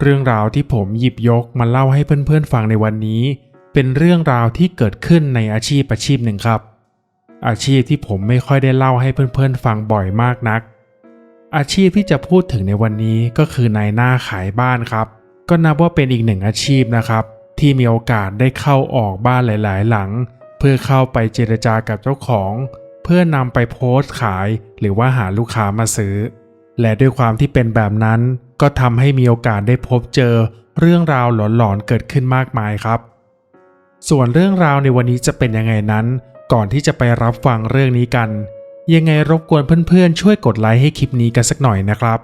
เรื่องราวที่ผมหยิบยกมาเล่าให้เพื่อนๆฟังในวันนี้ เป็นเรื่องราวที่เกิดขึ้นในอาชีพอาชีพหนึ่งครับ อาชีพที่ผมไม่ค่อยได้เล่าให้เพื่อนๆฟังบ่อยมากนัก อาชีพที่จะพูดถึงในวันนี้ก็คือนายหน้าขายบ้านครับ ก็นับว่าเป็นอีกหนึ่งอาชีพนะครับ ที่มีโอกาสได้เข้าออกบ้านหลาย ๆ หลัง เพื่อเข้าไปเจรจากับเจ้าของ เพื่อนำไปโพสต์ขาย หรือว่าหาลูกค้ามาซื้อ และด้วยความที่เป็นแบบนั้น ก็ทำให้มีโอกาสได้พบเจอเรื่องราวหลอนๆเกิดขึ้นมากมายครับ ส่วนเรื่องราวในวันนี้จะเป็นยังไงนั้น ก่อนที่จะไปรับฟังเรื่องนี้กัน ยังไงรบกวนเพื่อนๆ ช่วยกดไลค์ให้คลิปนี้กันสักหน่อยนะครับ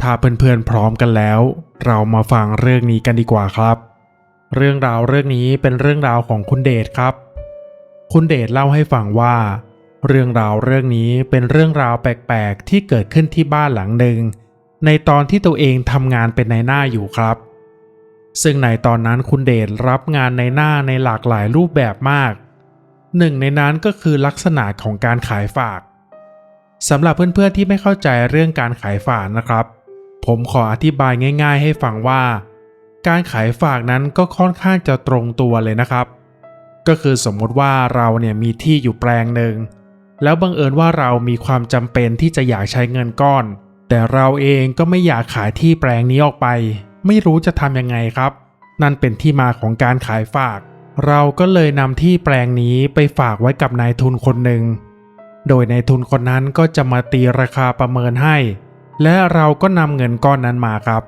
ถ้าเพื่อนๆพร้อมกันแล้ว เรามาฟังเรื่องนี้กันดีกว่าครับ เรื่องราวเรื่องนี้เป็นเรื่องราวของคุณเดชครับ คุณเดชเล่าให้ฟังว่าเรื่องราวเรื่องนี้เป็นเรื่องราวแปลกๆ ที่เกิดขึ้นที่บ้านหลังหนึ่ง ในตอนที่ตัวเองทำงานเป็นนายหน้าอยู่ครับ ซึ่งในตอนนั้นคุณเดชรับงานในหน้าในหลากหลายรูปแบบมาก หนึ่งในนั้นก็คือลักษณะของการขายฝากสำหรับเพื่อนๆที่ไม่เข้าใจเรื่องการขายฝากนะครับ ผมขออธิบายง่าย ๆ ให้ฟังว่า การขายฝากนั้นก็ค่อนข้างจะตรงตัวเลยนะครับ ก็คือสมมติว่าเราเนี่ยมีที่อยู่แปลงหนึ่งแล้วบังเอิญว่าเรามีความจำเป็นที่จะอยากใช้เงินก้อน แต่เราเองก็ไม่อยากขายที่แปลงนี้ออกไป ไม่รู้จะทำยังไงครับ นั่นเป็นที่มาของการขายฝาก เราก็เลยนำที่แปลงนี้ไปฝากไว้กับนายทุนคนหนึ่ง โดยนายทุนคนนั้นก็จะมาตีราคาประเมินให้ และเราก็นำเงินก้อนนั้นมาครับ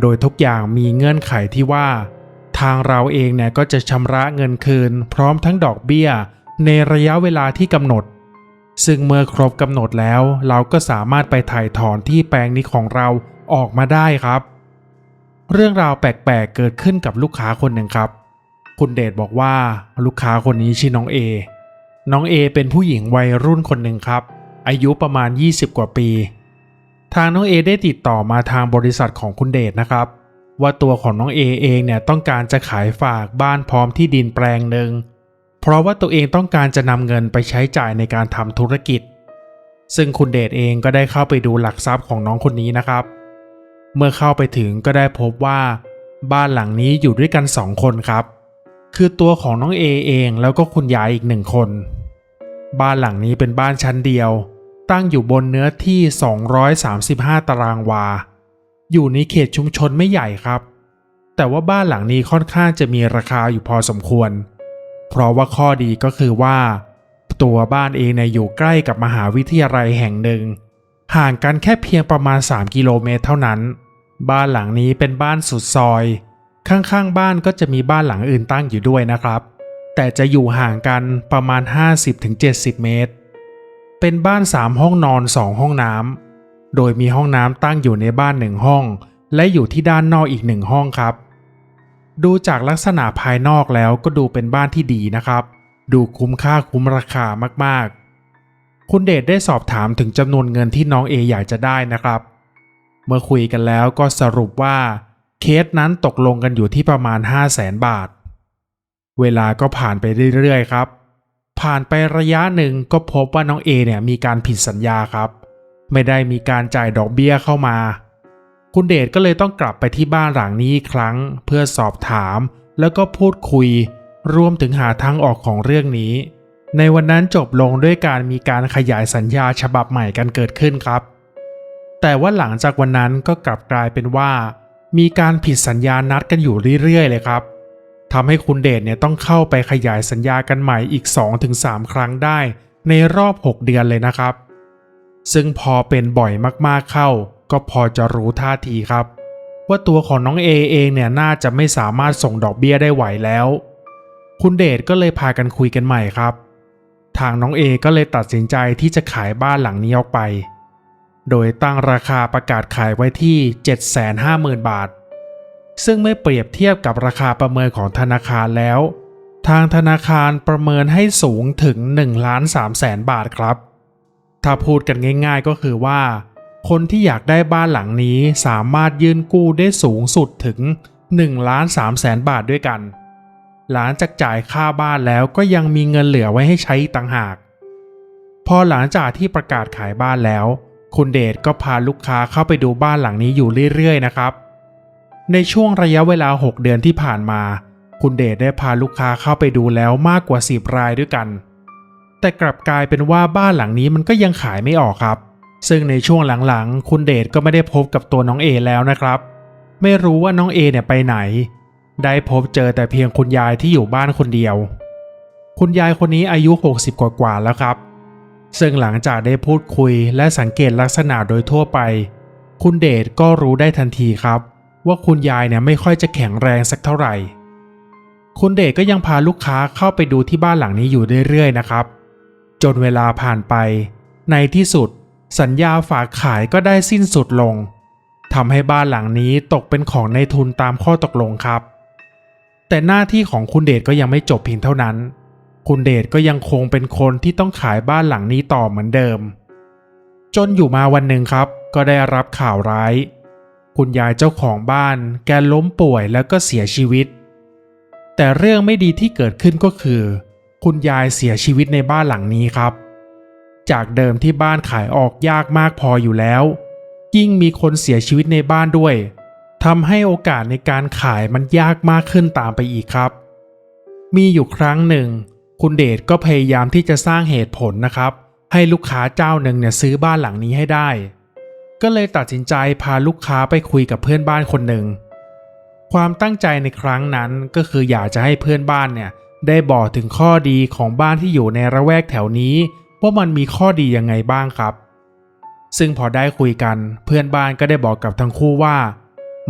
โดยทุกอย่างมีเงื่อนไขที่ว่า ทางเราเองเนี่ยก็จะชำระเงินคืน พร้อมทั้งดอกเบี้ย ในระยะเวลาที่กำหนด ซึ่งเมื่อครบกำหนดแล้วเราก็สามารถไปถ่ายถอนที่แปลงนี้ของเราออกมาได้ครับ เรื่องราวแปลกๆเกิดขึ้นกับลูกค้าคนหนึ่งครับ คุณเดชบอกว่าลูกค้าคนนี้ชื่อน้องเอน้องเอเป็นผู้หญิงวัยรุ่นคนหนึ่งครับ อายุประมาณ 20 กว่าปี ทางน้องเอได้ติดต่อมาทางบริษัทของคุณเดชนะครับ ว่าตัวของน้องเอเองเนี่ยต้องการจะขายฝากบ้านพร้อมที่ดินแปลงหนึ่ง เพราะว่าตัวเองต้องการจะนำเงินไปใช้จ่ายในการทำธุรกิจ ซึ่งคุณเดชเองก็ได้เข้าไปดูหลักทรัพย์ของน้องคนนี้นะครับ เมื่อเข้าไปถึงก็ได้พบว่า บ้านหลังนี้อยู่ด้วยกันสองคนครับ คือตัวของน้องเอเองแล้วก็คุณยายอีกหนึ่งคน บ้านหลังนี้เป็นบ้านชั้นเดียว ตั้งอยู่บนเนื้อที่ 235 ตารางวา อยู่ในเขตชุมชนไม่ใหญ่ครับ แต่ว่าบ้านหลังนี้ค่อนข้างจะมีราคาอยู่พอสมควรเเพราะว่าข้อดีก็คือว่า ตัวบ้านเองเนี่ยอยู่ใกล้กับมหาวิทยาลัยแห่งหนึ่ง ห่างกันแค่เพียงประมาณ 3 กิโลเมตรเท่านั้น บ้านหลังนี้เป็นบ้านสุดซอย ข้างๆบ้านก็จะมีบ้านหลังอื่นตั้งอยู่ด้วยนะครับ แต่จะอยู่ห่างกันประมาณ 50-70 เมตร เป็นบ้าน 3 ห้องนอน 2 ห้องน้ำโดยมีห้องน้ำตั้งอยู่ในบ้านหนึ่งห้อง และอยู่ที่ด้านนอกอีกหนึ่งห้องครับ ดูจากลักษณะภายนอกแล้วก็ดูเป็นบ้านที่ดีนะครับ ดูคุ้มค่าคุ้มราคามากๆ คุณเดชได้สอบถามถึงจำนวนเงินที่น้องเออยากจะได้นะครับ เมื่อคุยกันแล้วก็สรุปว่าเคสนั้นตกลงกันอยู่ที่ประมาณ 5 0 0แสนบาท เวลาก็ผ่านไปเรื่อยๆครับ ผ่านไประยะหนึ่งก็พบว่าน้องเอเนี่ยมีการผิดสัญญาครับ ไม่ได้มีการจ่ายดอกเบี้ยเข้ามา คุณเดชก็เลยต้องกลับไปที่บ้านหลังนี้อีกครั้ง เพื่อสอบถาม แล้วก็พูดคุย รวมถึงหาทางออกของเรื่องนี้ ในวันนั้นจบลงด้วยการมีการขยายสัญญาฉบับใหม่กันเกิดขึ้นครับ แต่ว่าหลังจากวันนั้นก็กลับกลายเป็นว่า มีการผิดสัญญานัดกันอยู่เรื่อยๆ เลยครับทำให้คุณเดชเนี่ยต้องเข้าไปขยายสัญญากันใหม่อีก 2-3 ครั้งได้ ในรอบ 6 เดือนเลยนะครับ ซึ่งพอเป็นบ่อยมากๆเข้า ก็พอจะรู้ท่าทีครับ ว่าตัวของน้องเอเองเนี่ยน่าจะไม่สามารถส่งดอกเบี้ยได้ไหวแล้ว คุณเดชก็เลยพากันคุยกันใหม่ครับ ทางน้องเอก็เลยตัดสินใจที่จะขายบ้านหลังนี้ออกไป โดยตั้งราคาประกาศขายไว้ที่ 750,000 บาท ซึ่งไม่เปรียบเทียบกับราคาประเมินของธนาคารแล้ว ทางธนาคารประเมินให้สูงถึง1ล้าน3แสนบาทครับ ถ้าพูดกันง่าย ๆก็คือว่า คนที่อยากได้บ้านหลังนี้สามารถยื่นกู้ได้สูงสุดถึง1ล้าน3แสนบาทด้วยกัน หลังจากจ่ายค่าบ้านแล้วก็ยังมีเงินเหลือไว้ให้ใช้ต่างหาก พอหลังจากที่ประกาศขายบ้านแล้ว คุณเดชก็พาลูกค้าเข้าไปดูบ้านหลังนี้อยู่เรื่อยๆนะครับ ในช่วงระยะเวลา 6 เดือนที่ผ่านมา คุณเดชได้พาลูกค้าเข้าไปดูแล้วมากกว่า 10 รายด้วยกัน แต่กลับกลายเป็นว่าบ้านหลังนี้มันก็ยังขายไม่ออกครับ ซึ่งในช่วงหลังๆ คุณเดชก็ไม่ได้พบกับตัวน้องเอแล้วนะครับ ไม่รู้ว่าน้องเอเนี่ยไปไหน ได้พบเจอแต่เพียงคุณยายที่อยู่บ้านคนเดียว คุณยายคนนี้อายุ 60 กว่าๆแล้วครับ ซึ่งหลังจากได้พูดคุยและสังเกตลักษณะโดยทั่วไป คุณเดชก็รู้ได้ทันทีครับ ว่าคุณยายเนี่ยไม่ค่อยจะแข็งแรงสักเท่าไหร่ คุณเดชก็ยังพาลูกค้าเข้าไปดูที่บ้านหลังนี้อยู่เรื่อยๆนะครับ จนเวลาผ่านไป ในที่สุด สัญญาฝากขายก็ได้สิ้นสุดลงทำให้บ้านหลังนี้ตกเป็นของในทุนตามข้อตกลงครับ แต่หน้าที่ของคุณเดชก็ยังไม่จบเพียงเท่านั้น คุณเดชก็ยังคงเป็นคนที่ต้องขายบ้านหลังนี้ต่อเหมือนเดิม จนอยู่มาวันหนึ่งครับ ก็ได้รับข่าวร้าย คุณยายเจ้าของบ้าน แกล้มป่วยแล้วก็เสียชีวิต แต่เรื่องไม่ดีที่เกิดขึ้นก็คือ คุณยายเสียชีวิตในบ้านหลังนี้ครับ จากเดิมที่บ้านขายออกยากมากพออยู่แล้ว ยิ่งมีคนเสียชีวิตในบ้านด้วยทำให้โอกาสในการขายมันยากมากขึ้นตามไปอีกครับ มีอยู่ครั้งหนึ่ง คุณเดชก็พยายามที่จะสร้างเหตุผลนะครับ ให้ลูกค้าเจ้าหนึ่งเนี่ยซื้อบ้านหลังนี้ให้ได้ ก็เลยตัดสินใจพาลูกค้าไปคุยกับเพื่อนบ้านคนหนึ่งความตั้งใจในครั้งนั้นก็คืออยากจะให้เพื่อนบ้านเนี่ยได้บอกถึงข้อดีของบ้านที่อยู่ในระแวกแถวนี้ ว่ามันมีข้อดียังไงบ้างครับ ซึ่งพอได้คุยกันเพื่อนบ้านก็ได้บอกกับทั้งคู่ว่า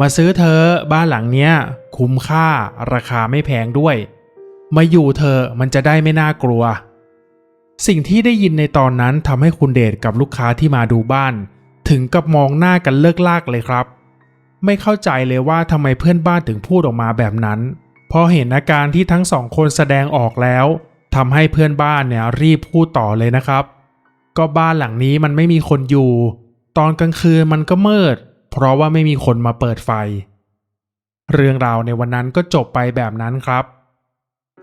มาซื้อเธอบ้านหลังเนี้ย คุ้มค่า ราคาไม่แพงด้วย มาอยู่เธอมันจะได้ไม่น่ากลัว สิ่งที่ได้ยินในตอนนั้นทำให้คุณเดชกับลูกค้าที่มาดูบ้าน ถึงกับมองหน้ากันเลิกลากเลยครับ ไม่เข้าใจเลยว่าทำไมเพื่อนบ้านถึงพูดออกมาแบบนั้น พอเห็นอาการที่ทั้งสองคนแสดงออกแล้ว ทำให้เพื่อนบ้านเนี่ยรีบพูดต่อเลยนะครับ ก็บ้านหลังนี้มันไม่มีคนอยู่ ตอนกลางคืนมันก็มืด เพราะว่าไม่มีคนมาเปิดไฟ เรื่องราวในวันนั้นก็จบไปแบบนั้นครับ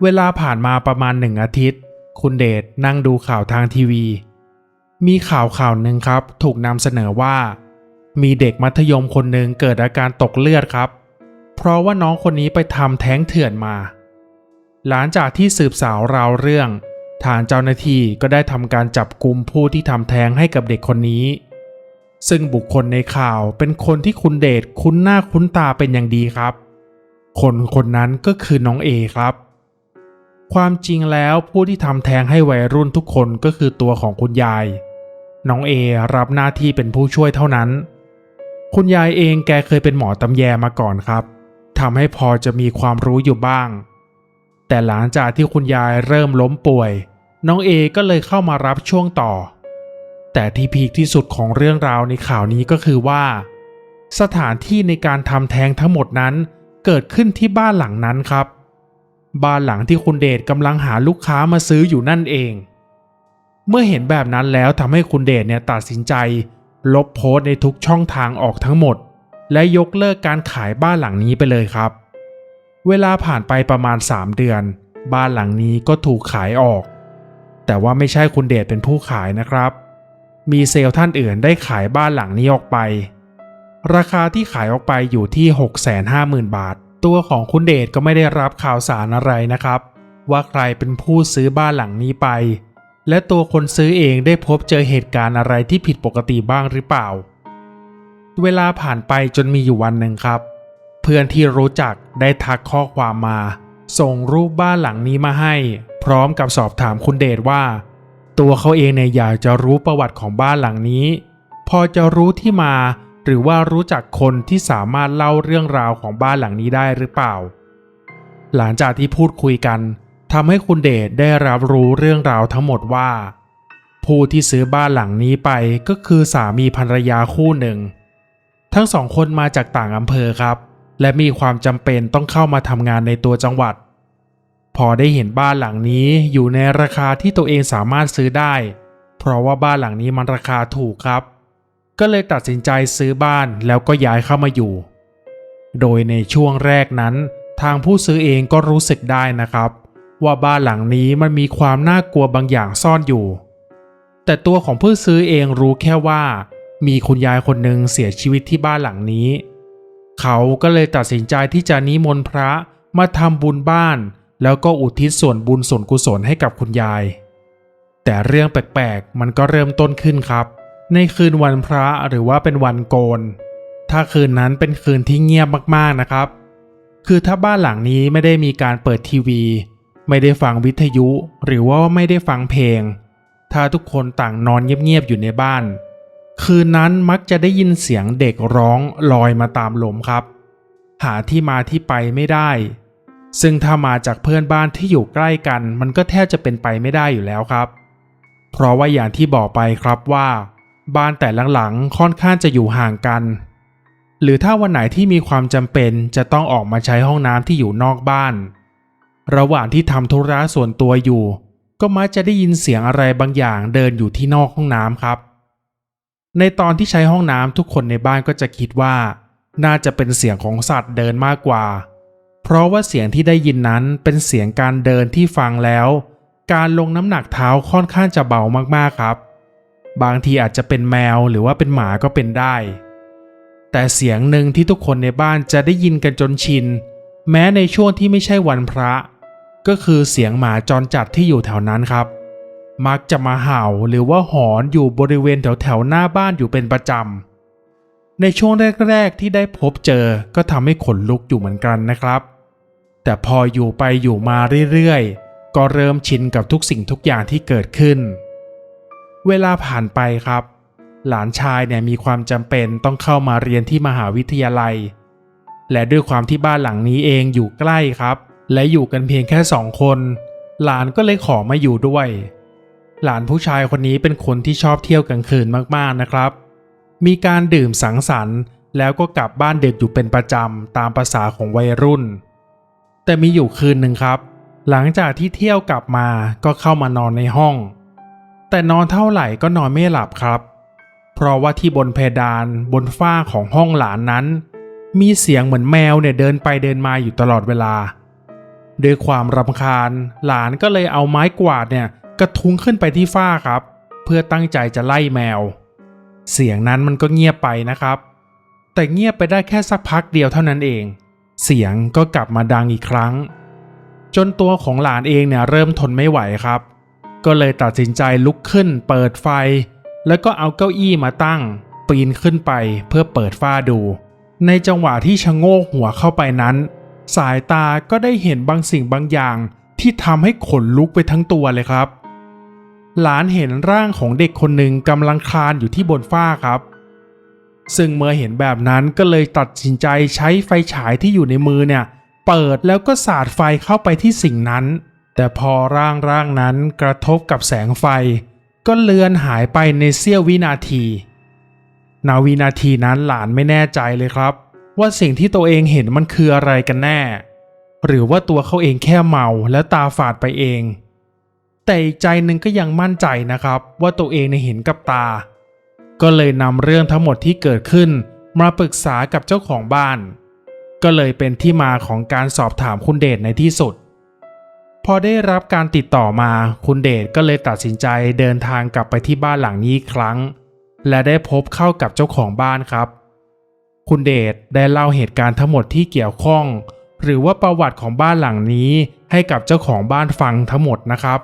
เวลาผ่านมาประมาณหนึ่งอาทิตย์ คุณเดชนั่งดูข่าวทางทีวี มีข่าวข่าวหนึ่งครับ ถูกนำเสนอว่า มีเด็กมัธยมคนหนึ่งเกิดอาการตกเลือดครับ เพราะว่าน้องคนนี้ไปทำแท้งเถื่อนมา หลังจากที่สืบสาวราวเรื่อง ทางเจ้าหน้าที่ก็ได้ทำการจับกลุ่มผู้ที่ทำแท้งให้กับเด็กคนนี้ ซึ่งบุคคลในข่าวเป็นคนที่คุณเดชคุ้นหน้าคุ้นตาเป็นอย่างดีครับ คนคนนั้นก็คือน้องเอครับ ความจริงแล้วผู้ที่ทำแท้งให้วัยรุ่นทุกคนก็คือตัวของคุณยาย น้องเอรับหน้าที่เป็นผู้ช่วยเท่านั้น คุณยายเองแกเคยเป็นหมอตำแยมาก่อนครับทำให้พอจะมีความรู้อยู่บ้าง แต่หลังจากที่คุณยายเริ่มล้มป่วย น้องเอก็เลยเข้ามารับช่วงต่อ แต่ที่พีคที่สุดของเรื่องราวในข่าวนี้ก็คือว่า สถานที่ในการทำแท้งทั้งหมดนั้นเกิดขึ้นที่บ้านหลังนั้นครับ บ้านหลังที่คุณเดชกำลังหาลูกค้ามาซื้ออยู่นั่นเอง เมื่อเห็นแบบนั้นแล้วทำให้คุณเดชเนี่ยตัดสินใจ ลบโพสต์ในทุกช่องทางออกทั้งหมด และยกเลิกการขายบ้านหลังนี้ไปเลยครับ เวลาผ่านไปประมาณ 3 เดือน บ้านหลังนี้ก็ถูกขายออก แต่ว่าไม่ใช่คุณเดชเป็นผู้ขายนะครับ มีเซลล์ท่านอื่นได้ขายบ้านหลังนี้ออกไป ราคาที่ขายออกไปอยู่ที่ 650,000 บาท ตัวของคุณเดชก็ไม่ได้รับข่าวสารอะไรนะครับ ว่าใครเป็นผู้ซื้อบ้านหลังนี้ไป และตัวคนซื้อเองได้พบเจอเหตุการณ์อะไรที่ผิดปกติบ้างหรือเปล่า เวลาผ่านไปจนมีอยู่วันหนึ่งครับ เพื่อนที่รู้จักได้ทักข้อความมา ส่งรูปบ้านหลังนี้มาให้ พร้อมกับสอบถามคุณเดชว่า ตัวเขาเองเนี่ยอยากจะรู้ประวัติของบ้านหลังนี้ พอจะรู้ที่มา หรือว่ารู้จักคนที่สามารถเล่าเรื่องราวของบ้านหลังนี้ได้หรือเปล่า หลังจากที่พูดคุยกันทำให้คุณเดชได้รับรู้เรื่องราวทั้งหมดว่า ผู้ที่ซื้อบ้านหลังนี้ไปก็คือสามีภรรยาคู่หนึ่ง ทั้งสองคนมาจากต่างอำเภอครับ และมีความจำเป็นต้องเข้ามาทำงานในตัวจังหวัด พอได้เห็นบ้านหลังนี้อยู่ในราคาที่ตัวเองสามารถซื้อได้ เพราะว่าบ้านหลังนี้มันราคาถูกครับ ก็เลยตัดสินใจซื้อบ้านแล้วก็ย้ายเข้ามาอยู่ โดยในช่วงแรกนั้น ทางผู้ซื้อเองก็รู้สึกได้นะครับ ว่าบ้านหลังนี้มันมีความน่ากลัวบางอย่างซ่อนอยู่ แต่ตัวของผู้ซื้อเองรู้แค่ว่า มีคุณยายคนหนึ่งเสียชีวิตที่บ้านหลังนี้ เขาก็เลยตัดสินใจที่จะนิมนต์พระมาทำบุญบ้าน แล้วก็อุทิศส่วนบุญส่วนกุศลให้กับคุณยาย แต่เรื่องแปลกๆ มันก็เริ่มต้นขึ้นครับ ในคืนวันพระหรือว่าเป็นวันโกน ถ้าคืนนั้นเป็นคืนที่เงียบมากๆนะครับ คือถ้าบ้านหลังนี้ไม่ได้มีการเปิดทีวี ไม่ได้ฟังวิทยุ หรือว่าไม่ได้ฟังเพลง ถ้าทุกคนต่างนอนเงียบๆอยู่ในบ้าน คืนนั้นมักจะได้ยินเสียงเด็กร้องลอยมาตามลมครับ หาที่มาที่ไปไม่ได้ ซึ่งถ้ามาจากเพื่อนบ้านที่อยู่ใกล้กัน มันก็แทบจะเป็นไปไม่ได้อยู่แล้วครับ เพราะว่าอย่างที่บอกไปครับว่า บ้านแต่หลังๆค่อนข้างจะอยู่ห่างกัน หรือถ้าวันไหนที่มีความจำเป็นจะต้องออกมาใช้ห้องน้ำที่อยู่นอกบ้าน ระหว่างที่ทำธุระส่วนตัวอยู่ ก็มักจะได้ยินเสียงอะไรบางอย่างเดินอยู่ที่นอกห้องน้ำครับ ในตอนที่ใช้ห้องน้ำทุกคนในบ้านก็จะคิดว่า น่าจะเป็นเสียงของสัตว์เดินมากกว่า เพราะว่าเสียงที่ได้ยินนั้นเป็นเสียงการเดินที่ฟังแล้ว การลงน้ำหนักเท้าค่อนข้างจะเบามากๆครับ บางทีอาจจะเป็นแมวหรือว่าเป็นหมาก็เป็นได้ แต่เสียงหนึ่งที่ทุกคนในบ้านจะได้ยินกันจนชิน แม้ในช่วงที่ไม่ใช่วันพระ ก็คือเสียงหมาจรจัดที่อยู่แถวนั้นครับ มักจะมาเห่าหรือว่าหอนอยู่บริเวณแถวแถวๆหน้าบ้านอยู่เป็นประจำ ในช่วงแรกๆที่ได้พบเจอก็ทำให้ขนลุกอยู่เหมือนกันนะครับ แต่พออยู่ไปอยู่มาเรื่อยๆ ก็เริ่มชินกับทุกสิ่งทุกอย่างที่เกิดขึ้น เวลาผ่านไปครับ หลานชายเนี่ยมีความจำเป็นต้องเข้ามาเรียนที่มหาวิทยาลัย และด้วยความที่บ้านหลังนี้เองอยู่ใกล้ครับ และอยู่กันเพียงแค่สองคน หลานก็เลยขอมาอยู่ด้วย หลานผู้ชายคนนี้เป็นคนที่ชอบเที่ยวกลางคืนมากๆนะครับ มีการดื่มสังสรรค์แล้วก็กลับบ้านเดึกอยู่เป็นประจำตามภาษาของวัยรุ่น แต่มีอยู่คืนหนึ่งครับ หลังจากที่เที่ยวกลับมาก็เข้ามานอนในห้อง แต่นอนเท่าไหร่ก็นอนไม่หลับครับ เพราะว่าที่บนเพดานบนฝ้าของห้องหลานนั้น มีเสียงเหมือนแมวเนี่ยเดินไปเดินมาอยู่ตลอดเวลา ด้วยความรำคาญหลานก็เลยเอาไม้กวาดเนี่ย กระทุ้งขึ้นไปที่ฝ้าครับ เพื่อตั้งใจจะไล่แมว เสียงนั้นมันก็เงียบไปนะครับ แต่เงียบไปได้แค่สักพักเดียวเท่านั้นเอง เสียงก็กลับมาดังอีกครั้ง จนตัวของหลานเองเนี่ยเริ่มทนไม่ไหวครับ ก็เลยตัดสินใจลุกขึ้น เปิดไฟ แล้วก็เอาเก้าอี้มาตั้ง ปีนขึ้นไปเพื่อเปิดฝ้าดู ในจังหวะที่ชะโงกหัวเข้าไปนั้น สายตาก็ได้เห็นบางสิ่งบางอย่างที่ทำให้ขนลุกไปทั้งตัวเลยครับ หลานเห็นร่างของเด็กคนหนึ่งกำลังคลานอยู่ที่บนฝ้าครับ ซึ่งเมื่อเห็นแบบนั้นก็เลยตัดสินใจใช้ไฟฉายที่อยู่ในมือเนี่ย เปิดแล้วก็สาดไฟเข้าไปที่สิ่งนั้น แต่พอร่างร่างนั้นกระทบกับแสงไฟ ก็เลือนหายไปในเสี้ยววินาทีนาวินาทีนั้นหลานไม่แน่ใจเลยครับ ว่าสิ่งที่ตัวเองเห็นมันคืออะไรกันแน่ หรือว่าตัวเขาเองแค่เมาแล้วตาฝาดไปเอง แต่อีกใจหนึ่งก็ยังมั่นใจนะครับ ว่าตัวเองในเห็นกับตา ก็เลยนำเรื่องทั้งหมดที่เกิดขึ้น มาปรึกษากับเจ้าของบ้าน ก็เลยเป็นที่มาของการสอบถามคุณเดชในที่สุด พอได้รับการติดต่อมาคุณเดชก็เลยตัดสินใจเดินทางกลับไปที่บ้านหลังนี้อีกครั้ง และได้พบเข้ากับเจ้าของบ้านครับ คุณเดชได้เล่าเหตุการณ์ทั้งหมดที่เกี่ยวข้อง หรือว่าประวัติของบ้านหลังนี้ให้กับเจ้าของบ้านฟังทั้งหมดนะครับ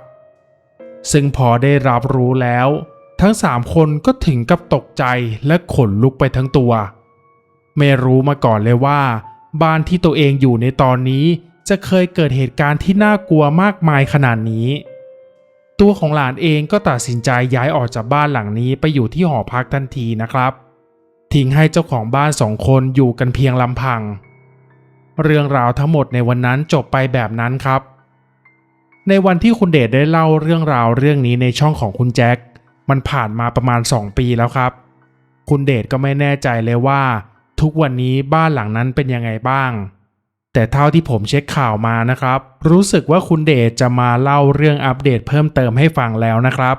ซึ่งพอได้รับรู้แล้ว ทั้งสามคนก็ถึงกับตกใจและขนลุกไปทั้งตัว ไม่รู้มาก่อนเลยว่า บ้านที่ตัวเองอยู่ในตอนนี้จะเคยเกิดเหตุการณ์ที่น่ากลัวมากมายขนาดนี้ ตัวของหลานเองก็ตัดสินใจย้ายออกจากบ้านหลังนี้ไปอยู่ที่หอพักทันทีนะครับ ทิ้งให้เจ้าของบ้านสองคนอยู่กันเพียงลำพัง เรื่องราวทั้งหมดในวันนั้นจบไปแบบนั้นครับ ในวันที่คุณเดชได้เล่าเรื่องราวเรื่องนี้ในช่องของคุณแจ็ค มันผ่านมาประมาณ 2 ปีแล้วครับ คุณเดชก็ไม่แน่ใจเลยว่า ทุกวันนี้บ้านหลังนั้นเป็นยังไงบ้าง แต่เท่าที่ผมเช็คข่าวมานะครับ รู้สึกว่าคุณเดชจะมาเล่าเรื่องอัปเดตเพิ่มเติมให้ฟังแล้วนะครับ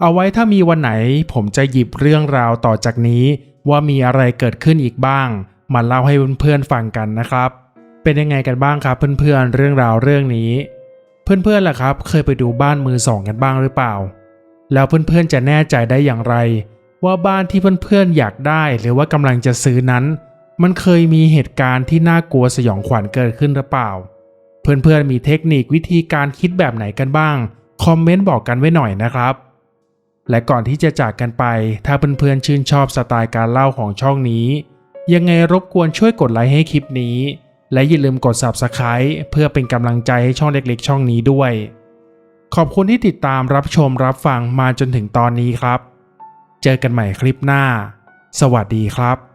เอาไว้ถ้ามีวันไหนผมจะหยิบเรื่องราวต่อจากนี้ ว่ามีอะไรเกิดขึ้นอีกบ้าง มาเล่าให้เพื่อนๆฟังกันนะครับ เป็นยังไงกันบ้างครับเพื่อนๆเรื่องราวเรื่องนี้ เพื่อนๆล่ะครับ เคยไปดูบ้านมือสองกันบ้างหรือเปล่า แล้วเพื่อนๆจะแน่ใจได้อย่างไร ว่าบ้านที่เพื่อนๆอยากได้หรือว่ากำลังจะซื้อนั้น มันเคยมีเหตุการณ์ที่น่ากลัวสยองขวัญเกิดขึ้นหรือเปล่า เพื่อนๆมีเทคนิควิธีการคิดแบบไหนกันบ้างคอมเมนต์บอกกันไว้หน่อยนะครับ และก่อนที่จะจากกันไป ถ้าเพื่อนๆชื่นชอบสไตล์การเล่าของช่องนี้ ยังไงรบกวนช่วยกดไลค์ให้คลิปนี้ และอย่าลืมกด Subscribe เพื่อเป็นกำลังใจให้ช่องเล็กๆ ช่องนี้ด้วย ขอบคุณที่ติดตามรับชมรับฟังมาจนถึงตอนนี้ครับ เจอกันใหม่คลิปหน้า สวัสดีครับ